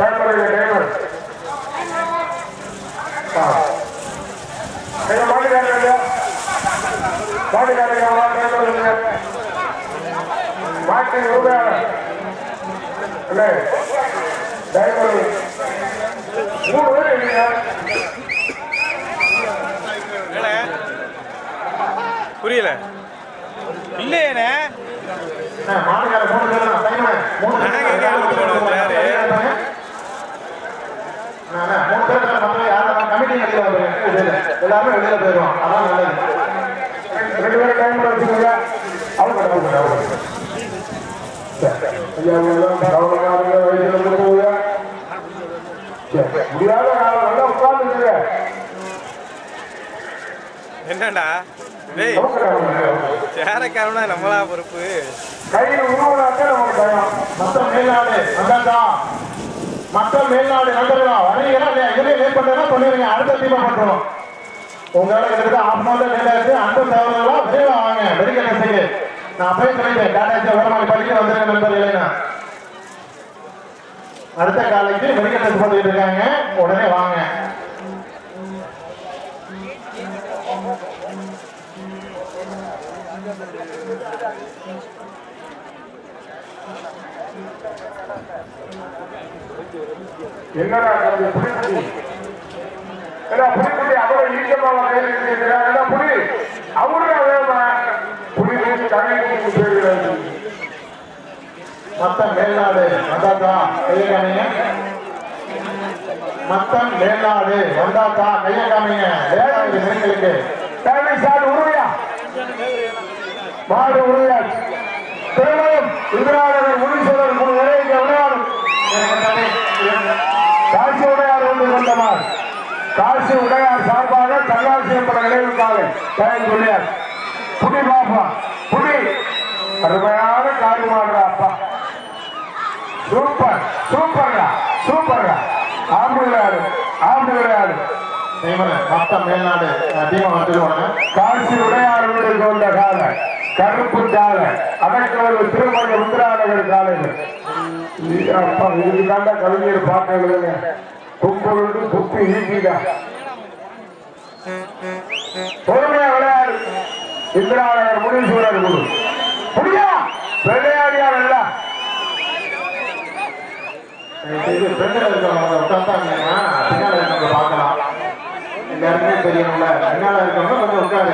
Timer timer மாட்டுக்காரங்க மாட்டுக்காரங்க timer மாட்டு இல்லை டைமர் மூணு பேர் இல்லையா புரியல இல்லையேண்ணே மாட்டுக்கார மூணு மூணு மூணு பேர் மற்ற யாரும் கமிட்டி வெளியில வந்துருங்க. எல்லாருமே வெளியில போயிடுவோம் அதான் நல்லது. ரெண்டு பேரும் டைம் வச்சுக்கோங்க அவங்க அவங்க அவங்க ஐயா கவனமாக வயசுல இருந்து போகுங்க சரி, முடியாத காலம் நல்லா உட்கார்ந்துருங்க. என்னடா? டேய் சேரக்காரனா நம்மளா பொறுப்பு. கையில் உருவனாக்க நமக்கு பயம் மொத்த மேல்நாடு மக்கள் மேல்நாடு நண்பர்களா வரீங்கன்னா இல்லையா? இதுலயே லேட் பண்ணுறா அடுத்த தீபம் பண்றோம் உங்களால் கிட்டத்தட்ட ஆஃப் அன் ஹவர் லேட் ஆயிடுச்சு தகவல்களா வாங்க. மெடிக்கல் டெஸ்ட்டுக்கு நான் போய் சொல்லிட்டேன். டாடா ஏசி படிக்க வந்துருங்க நண்பர்களே. நான் அடுத்த காலைக்கு மெடிக்கல் டெஸ்ட் இருக்காங்க. உடனே வாங்க. என்னடா புலிக்குட்டி? புலிக்குட்டி அவ்வளவு ஈக்கமாக கையில் இருக்கிறார் புலி அவருடைய வேமா புலி பேசி தமிழ் மத்த மேல்நாடு வந்தாத்தா மத்தம் மேல்நாடு வந்தாத்தா வேளாண் நெருங்களுக்கு தலைமை சார் உருவையா? மாடு உருவையா திருமணம் இந்திராநகர் காசி உடையார் சார்பாக தங்கால் செய்யப்பட நினைவுக்காக தயன் சொல்லியார் புடி பாப்பா புடி அருமையான காரி மாடுறா அப்பா. சூப்பர் சூப்பர்டா சூப்பர்டா ஆம்பு விளையாடு ஆம்பு விளையாடு மொத்த மேல்நாடு டீமை வந்துடுவாங்க காசி உடையார் வீடு கொண்ட கால கருப்பு கால அடக்கவர் திருமண உத்திராநகர் காலையில் அப்பா இதுக்கு தாண்டா கவிஞர் பார்க்கறதுங்க கும்பலுண்டு குப்பி ஈட்டிடா பொறுமையா விளையாடு. இந்திராவளர் முனீஸ்வரர் குழு. புரியா விளையாடியா இல்ல பின்னால இருக்கவங்க பார்க்கலாம். எல்லாருமே தெரியணும்ல பின்னால இருக்கவங்க கொஞ்சம் உட்காருங்க.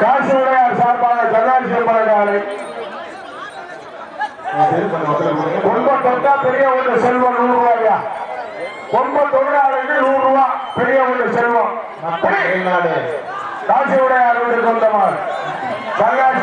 காசு உடையார் சார்பாக ஜனாதிபதி பலகாலை ரொம்ப தொட்டா பெரிய ஒன்று செல்வம் நூறு ரூபாயா ரொம்ப தொழிலாளர்கள் நூறு ரூபா பெரிய ஒன்று செல்வம். காசி உடையார் வீடு சொந்தமார் சங்காசி